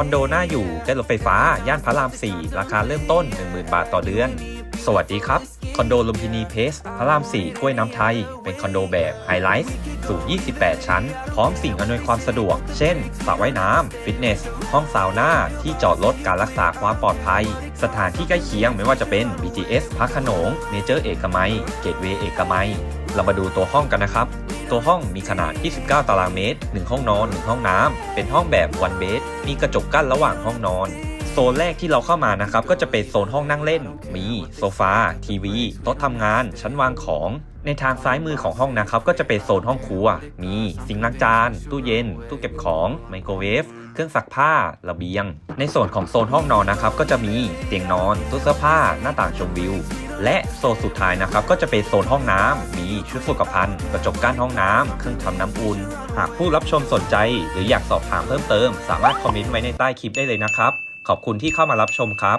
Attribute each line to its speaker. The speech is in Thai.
Speaker 1: คอนโดน่าอยู่ใกล้รถไฟฟ้า ย่านพระราม 4 ราคาเริ่มต้น 10,000 บาทต่อเดือน สวัสดีครับ คอนโดลุมพินีเพสพระราม 4 กล้วยน้ำไทย เป็นคอนโดแบบไฮไลท์สูง 28 ชั้น พร้อมสิ่งอำนวยความสะดวก เช่นสระว่ายน้ำ ฟิตเนส ห้องซาวน่า ที่จอดรถการรักษาความปลอดภัย สถานที่ใกล้เคียงไม่ว่าจะเป็น BTS พระโขนงเมเจอร์เอกมัย เกตเวย์เอกมัย เรามาดูตัวห้องกันนะครับ ตัวห้องมีขนาด 29 ตารางเมตร 1 ห้องนอน 1 ห้องน้ำ เป็นห้องแบบวันเบดมีกระจกกั้นระหว่างห้องนอนโซนแรกที่เราเข้ามานะครับก็จะเป็นโซนห้องนั่งเล่น มีโซฟา ทีวี โต๊ะทำงาน ชั้นวางของ ในทางซ้ายมือของห้องนะครับก็จะเป็นโซนห้องครัว มีซิงค์ล้างจาน ตู้เย็น ตู้เก็บของไมโครเวฟ เครื่องซักผ้า ระเบียง ในส่วนของโซนห้องนอนนะครับก็จะมีเตียงนอน ตู้เสื้อผ้า หน้าต่างชมวิว และโซนสุดท้ายนะครับก็จะเป็นโซนห้องน้ำมีชุดสุขภัณฑ์ กระจกกั้นห้องน้ำเครื่องทำน้ำอุ่น หากผู้รับชมสนใจ หรืออยากสอบถามเพิ่มเติม สามารถคอมเมนต์ไว้ในใต้คลิปได้เลยนะครับ ขอบคุณที่เข้ามารับชมครับ